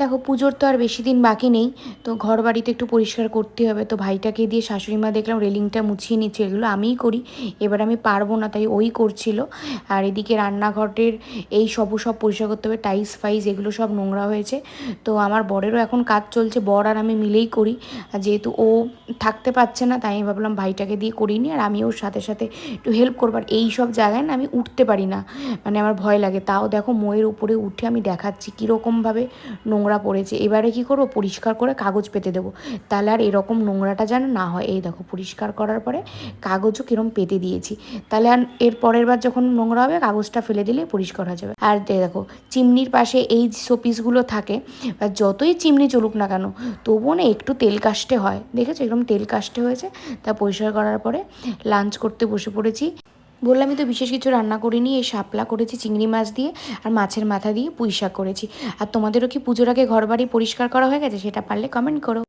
দেখো, পুজোর তো আর বেশি দিন বাকি নেই, তো ঘর বাড়িতে একটু পরিষ্কার করতে হবে। তো ভাইটাকে দিয়ে শাশুড়ি মা দেখলাম রেলিংটা মুছিয়ে নিচ্ছে, এগুলো আমিই করি, এবার আমি পারব না, তাই ওই করছিল। আর এদিকে রান্নাঘরের এই সবও সব পরিষ্কার করতে হবে টাইস ফাইস এগুলো সব নোংরা হয়েছে। তো আমার বরেরও এখন কাজ চলছে, বর আর আমি মিলেই করি। আর যেহেতু ও থাকতে পারছে না, তাই আমি ভাবলাম ভাইটাকে দিয়ে করিনি আর আমি ওর সাথে সাথে একটু হেল্প করবার এই সব জায়গায় না আমি উঠতে পারি না মানে আমার ভয় লাগে। তাও দেখো, মোয়ের উপরে উঠে আমি দেখাচ্ছি কীরকমভাবে নোংরা পড়েছে। এবারে কি করব? পরিষ্কার করে কাগজ পেতে দেবো। তাহলে আর এরকম নোংরাটা যেন না হয়। এই দেখো, পরিষ্কার করার পরে কাগজও কিরম পেতে দিয়েছি। তাহলে আর এর পরের বার যখন নোংরা হবে, কাগজটা ফেলে দিলে পরিষ্কার হয়ে যাবে। আর দেখো, চিমনির পাশে এই শোপিসগুলো থাকে, বা যতই চিমনি চলুক না কেন, তবুও না একটু তেল কাস্টে হয়। দেখেছ? এরকম তেল কাস্টে হয়েছে। তা পরিষ্কার করার পরে লাঞ্চ করতে বসে পড়েছি। বললামই তো বিশেষ কিছু রান্না করিনি, এই শাপলা করেছি, চিংড়ি মাছ দিয়ে আর মাছের মাথা দিয়ে পুঁই শাক করেছি। আর তোমাদেরও কি পুজোর আগে ঘর বাড়ি পরিষ্কার করা হয়ে গেছে? সেটা পারলে কমেন্ট করো।